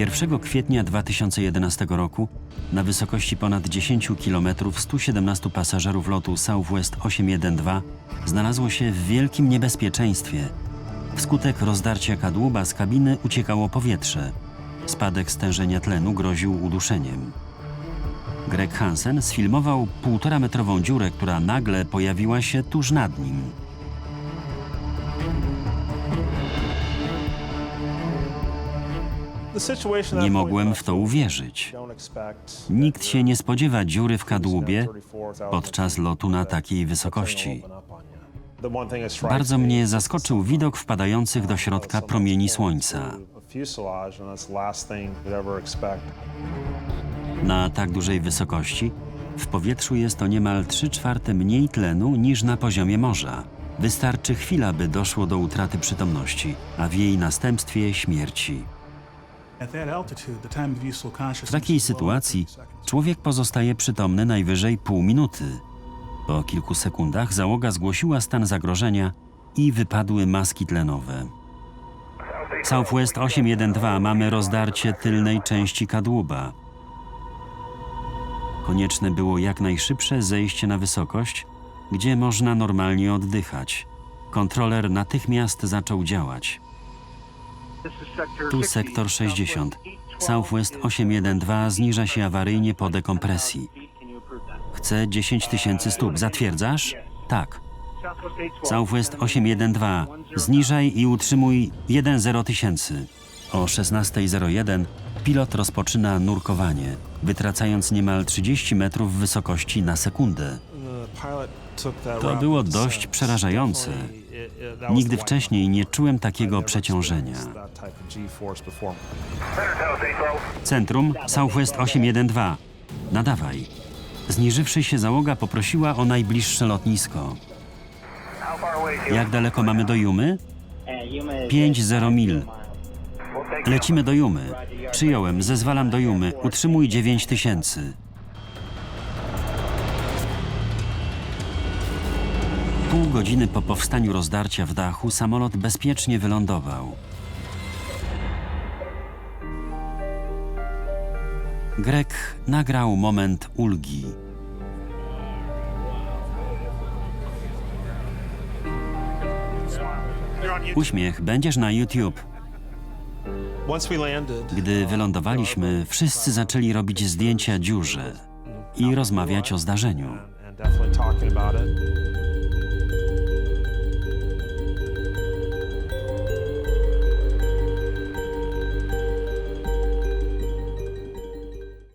1 kwietnia 2011 roku na wysokości ponad 10 km 117 pasażerów lotu Southwest 812 znalazło się w wielkim niebezpieczeństwie. Wskutek rozdarcia kadłuba z kabiny uciekało powietrze. Spadek stężenia tlenu groził uduszeniem. Greg Hansen sfilmował półtora metrową dziurę, która nagle pojawiła się tuż nad nim. Nie mogłem w to uwierzyć. Nikt się nie spodziewa dziury w kadłubie podczas lotu na takiej wysokości. Bardzo mnie zaskoczył widok wpadających do środka promieni słońca. Na tak dużej wysokości w powietrzu jest to niemal 3 czwarte mniej tlenu niż na poziomie morza. Wystarczy chwila, by doszło do utraty przytomności, a w jej następstwie śmierci. W takiej sytuacji człowiek pozostaje przytomny najwyżej pół minuty. Po kilku sekundach załoga zgłosiła stan zagrożenia i wypadły maski tlenowe. Southwest 812 mamy rozdarcie tylnej części kadłuba. Konieczne było jak najszybsze zejście na wysokość, gdzie można normalnie oddychać. Kontroler natychmiast zaczął działać. Tu sektor 60. Southwest 812 zniża się awaryjnie po dekompresji. Chcę 10 tysięcy stóp. Zatwierdzasz? Tak. Southwest 812. Zniżaj i utrzymuj 1,0 tysięcy. O 16.01 pilot rozpoczyna nurkowanie, wytracając niemal 30 metrów wysokości na sekundę. To było dość przerażające. Nigdy wcześniej nie czułem takiego przeciążenia. Centrum Southwest 812. Nadawaj. Zniżywszy się załoga poprosiła o najbliższe lotnisko. Jak daleko mamy do Jumy? 5-0 mil. Lecimy do Jumy. Przyjąłem, zezwalam do Jumy. Utrzymuj 9 tysięcy. Pół godziny po powstaniu rozdarcia w dachu samolot bezpiecznie wylądował. Greg nagrał moment ulgi. Uśmiech będziesz na YouTube. Gdy wylądowaliśmy, wszyscy zaczęli robić zdjęcia dziurze i rozmawiać o zdarzeniu.